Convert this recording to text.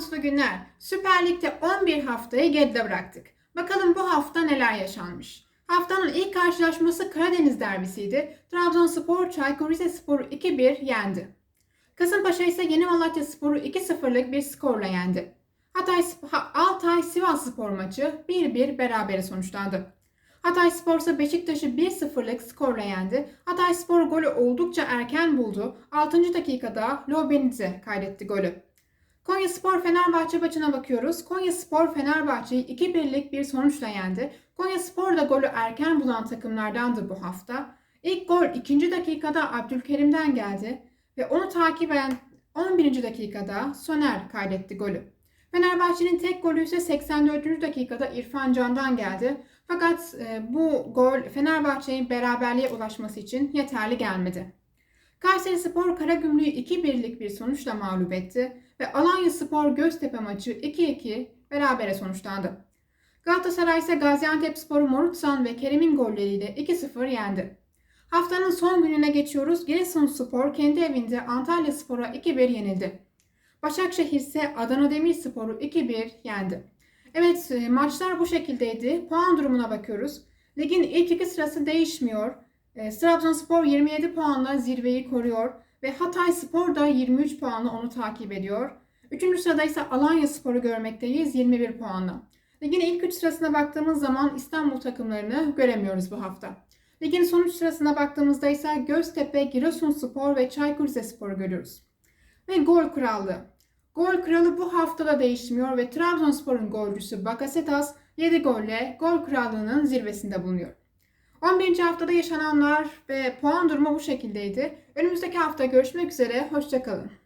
mutlu günler. Süper Lig'de 11 haftayı geride bıraktık. Bakalım bu hafta neler yaşanmış. Haftanın ilk karşılaşması Karadeniz derbisiydi. Trabzonspor Çaykur Rizespor'u 2-1 yendi. Kasımpaşa ise Yeni Malatya Spor'u 2-0'lık bir skorla yendi. Hatay, Ha- Altay Sivas Spor maçı 1-1 berabere sonuçlandı. Hatay Spor ise Beşiktaş'ı 1-0'lık skorla yendi. Hatay Spor golü oldukça erken buldu. 6. dakikada Lobenize kaydetti golü. Konya Spor Fenerbahçe maçına bakıyoruz. Konya Spor Fenerbahçe'yi 2-1'lik bir sonuçla yendi. Konya Spor da golü erken bulan takımlardandı bu hafta. İlk gol 2. dakikada Abdülkerim'den geldi ve onu takiben 11. dakikada Soner kaydetti golü. Fenerbahçe'nin tek golü ise 84. dakikada İrfan Can'dan geldi. Fakat e, bu gol Fenerbahçe'nin beraberliğe ulaşması için yeterli gelmedi. Kayseri Spor Karagümrük'ü 2-1'lik bir sonuçla mağlup etti ve Alanya Spor Göztepe maçı 2-2 berabere sonuçlandı. Galatasaray ise Gaziantep Spor'u Morutsan ve Kerim'in golleriyle 2-0 yendi. Haftanın son gününe geçiyoruz. Giresunspor kendi evinde Antalya Spor'a 2-1 yenildi. Başakşehir ise Adana Demirspor'u 2-1 yendi. Evet e, maçlar bu şekildeydi. Puan durumuna bakıyoruz. Ligin ilk iki sırası değişmiyor. E, Trabzonspor 27 puanla zirveyi koruyor ve Hatay Spor da 23 puanla onu takip ediyor. Üçüncü sırada ise Alanya Spor'u görmekteyiz 21 puanla. Ligin ilk üç sırasına baktığımız zaman İstanbul takımlarını göremiyoruz bu hafta. Ligin son üç sırasına baktığımızda ise Göztepe, Giresunspor ve Çaykur Rizespor'u görüyoruz. Ve gol krallığı. Gol kralı bu haftada değişmiyor ve Trabzonspor'un golcüsü Bakasetas 7 golle gol krallığının zirvesinde bulunuyor. 11. haftada yaşananlar ve puan durumu bu şekildeydi. Önümüzdeki hafta görüşmek üzere, hoşçakalın.